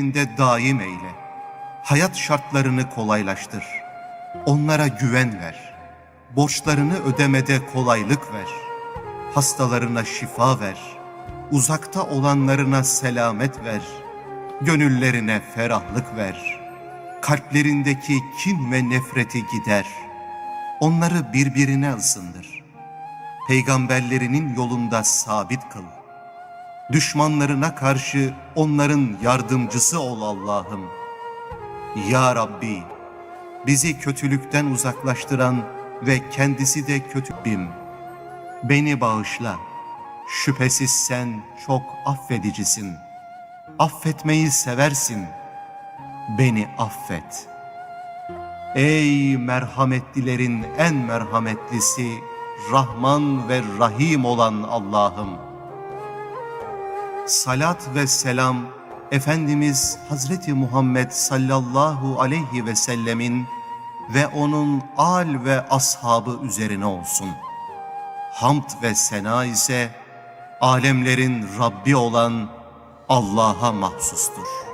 de daim eyle. Hayat şartlarını kolaylaştır. Onlara güven ver. Borçlarını ödemede kolaylık ver. Hastalarına şifa ver. Uzakta olanlarına selamet ver. Gönüllerine ferahlık ver. Kalplerindeki kin ve nefreti gider. Onları birbirine ısındır. Peygamberlerinin yolunda sabit kıl. Düşmanlarına karşı onların yardımcısı ol Allah'ım. Ya Rabbi, bizi kötülükten uzaklaştıran ve kendisi de kötü bim. Beni bağışla. Şüphesiz sen çok affedicisin. Affetmeyi seversin. Beni affet. Ey merhametlilerin en merhametlisi, Rahman ve Rahim olan Allah'ım. Salat ve selam Efendimiz Hazreti Muhammed sallallahu aleyhi ve sellemin ve onun al ve ashabı üzerine olsun. Hamd ve sena ise alemlerin Rabbi olan Allah'a mahsustur.